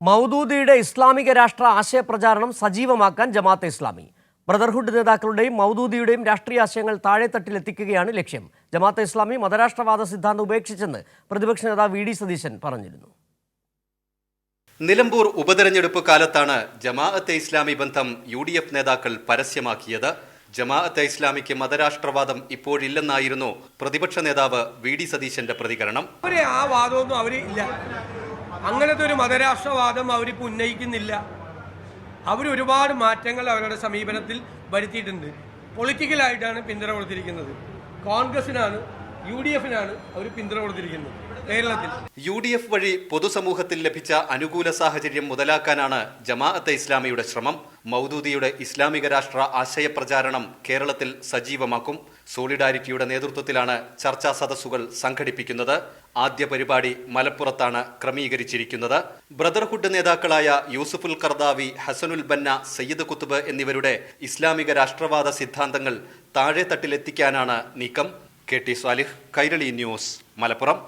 മൗദൂദിയുടെ ഇസ്ലാമിക രാഷ്ട്ര ആശയപ്രചാരണം സജീവമാക്കാൻ ജമാഅത്തെ ഇസ്ലാമി. ബ്രദർഹുഡ് നേതാക്കളുടെയും മൗദൂദിയുടെയും രാഷ്ട്രീയ ആശയങ്ങൾ താഴെത്തട്ടിലെത്തിക്കുകയാണ് ലക്ഷ്യം. ജമാഅത്തെ ഇസ്ലാമി മതരാഷ്ട്രവാദ സിദ്ധാന്തം ഉപേക്ഷിച്ചെന്ന് പ്രതിപക്ഷ നേതാവ് വി ഡി സതീശൻ പറഞ്ഞിരുന്നു. നിലമ്പൂർ ഉപതെരഞ്ഞെടുപ്പ് കാലത്താണ് ജമാഅത്തെ ഇസ്ലാമി ബന്ധം യു ഡി എഫ് നേതാക്കൾ പരസ്യമാക്കിയത്. ജമാഅത്തെ ഇസ്ലാമിക്ക് മതരാഷ്ട്രവാദം ഇപ്പോഴില്ലെന്നായിരുന്നു പ്രതിപക്ഷ നേതാവ് വി ഡി സതീശന്റെ പ്രതികരണം. ആ വാദമൊന്നും അവരില്ല ഇല്ല. അങ്ങനത്തെ ഒരു മതരാഷ്ട്രവാദം അവരിപ്പോൾ ഉന്നയിക്കുന്നില്ല. അവരൊരുപാട് മാറ്റങ്ങൾ അവരുടെ സമീപനത്തിൽ വരുത്തിയിട്ടുണ്ട്. പൊളിറ്റിക്കലായിട്ടാണ് പിന്തുണ കൊടുത്തിരിക്കുന്നത്. കോൺഗ്രസിനാണ് യു ഡി എഫിനാണ് അവർ പിന്തുണ കൊടുത്തിരിക്കുന്നത് കേരളത്തിൽ. യു ഡി എഫ് വഴി പൊതുസമൂഹത്തിൽ ലഭിച്ച അനുകൂല സാഹചര്യം മുതലാക്കാനാണ് ജമാഅത്തെ ഇസ്ലാമിയുടെ ശ്രമം. മൗദൂദിയുടെ ഇസ്ലാമിക രാഷ്ട്ര ആശയ പ്രചാരണം കേരളത്തിൽ സജീവമാക്കും. സോളിഡാരിറ്റിയുടെ നേതൃത്വത്തിലാണ് ചർച്ചാ സദസ്സുകൾ സംഘടിപ്പിക്കുന്നത്. ആദ്യ പരിപാടി മലപ്പുറത്താണ് ക്രമീകരിച്ചിരിക്കുന്നത്. ബ്രദർഹുഡ് നേതാക്കളായ യൂസുഫുൽ കർദാവി ഹസനുൽ ബന്ന സയ്യിദ് കുത്തുബ് എന്നിവരുടെ ഇസ്ലാമിക രാഷ്ട്രവാദ സിദ്ധാന്തങ്ങൾ താഴെത്തട്ടിലെത്തിക്കാനാണ് നീക്കം. K T Salih Kairali news Malappuram.